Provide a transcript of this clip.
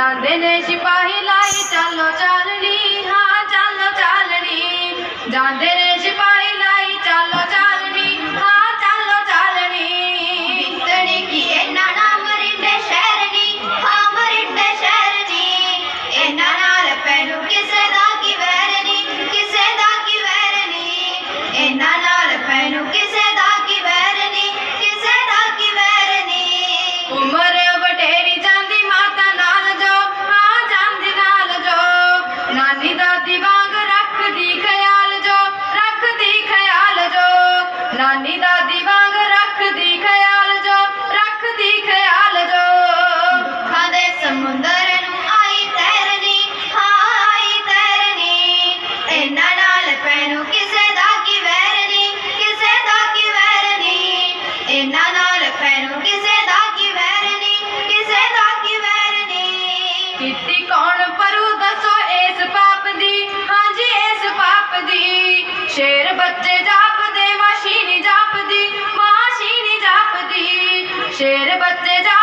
ਜਾਂਦੇ ਨੇ ਸਿਪਾਹੀ ਲਾਈ, ਚੱਲੋ ਚੱਲਣੀ, ਹਾਂ, ਚੱਲੋ ਚੱਲਣੀ। ਜਾਂਦੇ ਨੇ ਸਿਪਾਹੀ ਲਾਈ, ਚੱਲੋ ਚੱਲਣੀ, ਹਾਂ, ਚੱਲੋ ਚੱਲਣੀ। ਤਣੀ ਕੀ ਇਹਨਾਂ ਨਾਲ ਮਰਿੰਦੇ ਸ਼ਹਿਰ ਦੀ, ਹਾਂ ਮਰਿੰਦੇ ਸ਼ਹਿਰ ਦੀ। ਇਹਨਾਂ ਨਾਲ ਪੈਨੂੰ ਕਿਸੇ ਦਾ ਕੀ ਵੈਰ ਨਹੀਂ, ਕਿਸੇ ਦਾ ਕੀ ਵੈਰ ਨਹੀਂ। ਇਹਨਾਂ ਨਾਨੀ ਦਾਦੀ ਵਾਂਗ ਰੱਖਦੀ ਖਿਆਲ ਜੋ ਰੱਖਦੀ ਖਿਆਲ ਜੋ। ਖਾਂਦੇ ਸਮੁੰਦਰ ਨੂੰ ਆਈ ਤੈਰਨੀ ਹਾਈ ਤੈਰਨੀ। ਇਹਨਾਂ ਨਾਲ ਪੈਨੂੰ ਕਿਸੇ ਦਾ ਕੀ ਵੈਰ ਨਹੀਂ ਕਿਸੇ ਦਾ ਕੀ ਵੈਰ ਨਹੀਂ ਇਹਨਾਂ ਨਾਲ ਪੈਨੂੰ ਕਿਸੇ ਦਾ ਕੀ ਵੈਰ ਨਹੀਂ ਕਿਸੇ ਦਾ ਕੀ ਵੈਰ ਨਹੀਂ ਕੀਤੀ ਕੌਣ ਪਰੂ ਦੱਸੋ ਇਸ ਪਾਪ ਦੀ? ਹਾਂਜੀ ਇਸ ਪਾਪ ਦੀ। ਸ਼ੇਰ ਬੱਚੇ ਜਾ রাত্রে যা